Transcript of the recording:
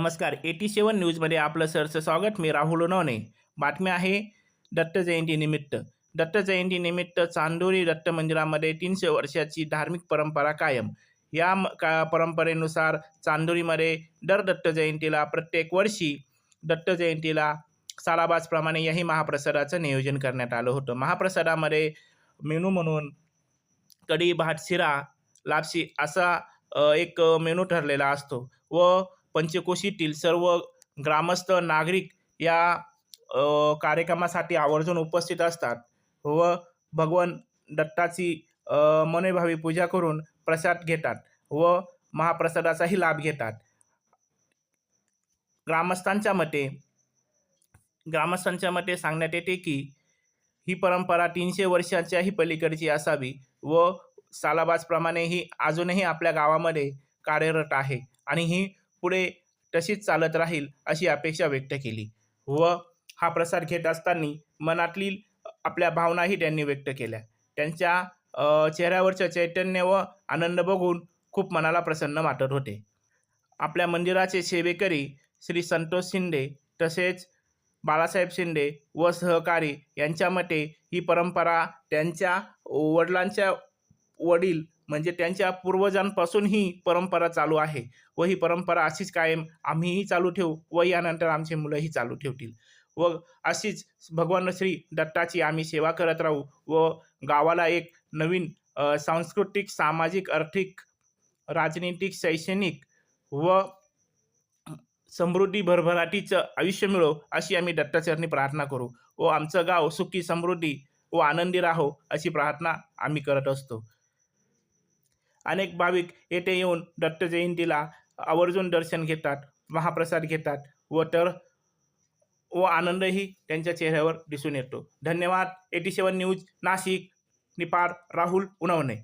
नमस्कार एटी सेवन न्यूजमध्ये आपलं सरचं स्वागत. मी राहुल उनवणे. बातमी आहे दत्त जयंतीनिमित्त दत्त जयंतीनिमित्त चांदोरी दत्त मंदिरामध्ये तीनशे वर्षाची धार्मिक परंपरा कायम. या म- का परंपरेनुसार चांदोरीमध्ये दर दत्त जयंतीला प्रत्येक वर्षी दत्त जयंतीला सालाबाजप्रमाणे याही महाप्रसादाचं नियोजन करण्यात आलं होतं. महाप्रसादामध्ये मेनू म्हणून कढी भात शिरा लापशी असा एक मेनू ठरलेला असतो व पंचकोशीतील सर्व ग्रामस्थ नागरिक या कार्यक्रमासाठी आवर्जून उपस्थित असतात व भगवान दत्ताची मनोभावी पूजा करून प्रसाद घेतात व महाप्रसादाचाही लाभ घेतात. ग्रामस्थांच्या मते ग्रामस्थांच्या मते सांगण्यात येते की ही परंपरा तीनशे वर्षाच्याही पलीकडची असावी व सालाबाजप्रमाणे ही अजूनही आपल्या गावामध्ये कार्यरत आहे आणि ही पुढे तशीच चालत राहील अशी अपेक्षा व्यक्त केली. व हा प्रसार घेत असताना मनातील आपल्या भावनाही त्यांनी व्यक्त केल्या. त्यांच्या चेहऱ्यावरचं चैतन्य व आनंद बघून खूप मनाला प्रसन्न वाटत होते. आपल्या मंदिराचे सेवेकरी श्री संतोष शिंदे तसेच बाळासाहेब शिंदे व सहकारी यांच्या मते ही परंपरा त्यांच्या वडिलांच्या वडील म्हणजे त्यांच्या पूर्वजांपासून ही परंपरा चालू आहे व ही परंपरा अशीच कायम आम्हीही चालू ठेवू व यानंतर आमचे मुलंही चालू ठेवतील. व अशीच भगवान श्री दत्ताची आम्ही सेवा करत राहू व गावाला एक नवीन सांस्कृतिक सामाजिक आर्थिक राजनीतिक शैक्षणिक व समृद्धी भरभराटीचं आयुष्य मिळो अशी आम्ही दत्ताचरणी प्रार्थना करू व आमचं गाव सुखी समृद्धी व आनंदी राहो अशी प्रार्थना आम्ही करत असतो. अनेक भाविक येथे येऊन दत्त जयंतीला आवर्जून दर्शन घेतात महाप्रसाद घेतात व तर व आनंदही त्यांच्या चेहऱ्यावर दिसून येतो. धन्यवाद. एटी सेवन न्यूज नाशिक निपार राहुल उनवणे.